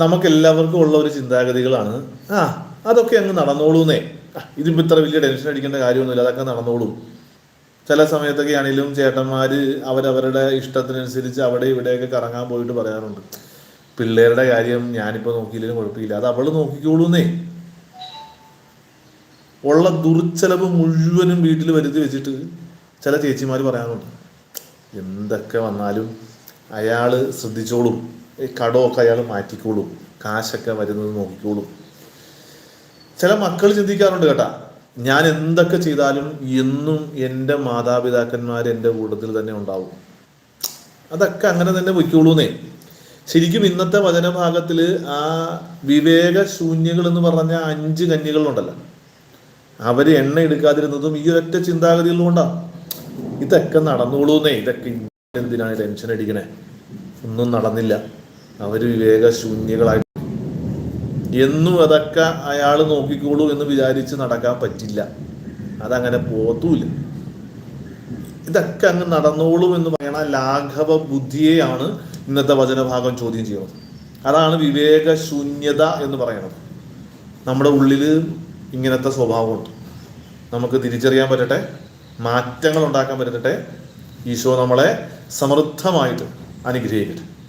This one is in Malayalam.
നമുക്ക് എല്ലാവർക്കും ഉള്ള ഒരു ചിന്താഗതികളാണ്. ആ അതൊക്കെ അങ്ങ് നടന്നോളൂന്നേ. ഇതിപ്പോൾ ഇതിപ്പോ ഇത്ര വലിയ ടെൻഷൻ അടിക്കേണ്ട കാര്യമൊന്നുമില്ല അതൊക്കെ നടന്നോളൂ. ചില സമയത്തൊക്കെ ആണെങ്കിലും ചേട്ടന്മാർ അവരവരുടെ ഇഷ്ടത്തിനനുസരിച്ച് അവിടെ ഇവിടെയൊക്കെ കറങ്ങാൻ പോയിട്ട് പറയാറുണ്ട്. പിള്ളേരുടെ കാര്യം ഞാനിപ്പോൾ നോക്കിയില്ലെങ്കിലും കുഴപ്പമില്ല അത് അവൾ നോക്കിക്കോളൂന്നേ. ഉള്ള ദുർച്ചെലവ് മുഴുവനും വീട്ടിൽ വരുത്തി വെച്ചിട്ട് ചില ചേച്ചിമാർ പറയാറുണ്ട് എന്തൊക്കെ വന്നാലും അയാൾ ശ്രദ്ധിച്ചോളും. ഈ കടമൊക്കെ അയാൾ മാറ്റിക്കോളും. കാശൊക്കെ വരുന്നത് നോക്കിക്കോളും. ചില മക്കൾ ചിന്തിക്കാറുണ്ട് കേട്ടാ ഞാൻ എന്തൊക്കെ ചെയ്താലും എന്നും എന്റെ മാതാപിതാക്കന്മാർ എന്റെ കൂട്ടത്തിൽ തന്നെ ഉണ്ടാവും. അതൊക്കെ അങ്ങനെ തന്നെ പൊയ്ക്കോളൂന്നേ. ശരിക്കും ഇന്നത്തെ വചനഭാഗത്തിൽ ആ വിവേക ശൂന്യകൾ എന്ന് പറഞ്ഞ അഞ്ച് കന്യകളുണ്ടല്ലോ. അവർ എണ്ണ എടുക്കാതിരുന്നതും ഈ ഒരൊറ്റ ചിന്താഗതിയിൽ കൊണ്ടാണ് ഇതൊക്കെ നടന്നോളൂന്നേ. ഇതൊക്കെ എന്തിനാണ് ടെൻഷൻ അടിക്കണേ? ഒന്നും നടന്നില്ല. അവർ വിവേകശൂന്യകളായിട്ട് എന്നും അതൊക്കെ അയാൾ നോക്കിക്കോളൂ എന്ന് വിചാരിച്ച് നടക്കാൻ പറ്റില്ല. അതങ്ങനെ പോത്തുമില്ല ഇതൊക്കെ അങ്ങ് നടന്നോളൂ എന്ന് പറയണ ലാഘവ ബുദ്ധിയെയാണ് ഇന്നത്തെ വചനഭാഗം ചോദ്യം ചെയ്യുന്നത്. അതാണ് വിവേകശൂന്യത എന്ന് പറയുന്നത് നമ്മുടെ ഉള്ളിൽ ഇങ്ങനത്തെ സ്വഭാവമുണ്ട്. നമുക്ക് തിരിച്ചറിയാൻ പറ്റട്ടെ? മാറ്റങ്ങൾ ഉണ്ടാക്കാൻ പറ്റട്ടെ? ഈശോ നമ്മളെ സമൃദ്ധമായിട്ട് അനുഗ്രഹിക്കട്ടെ.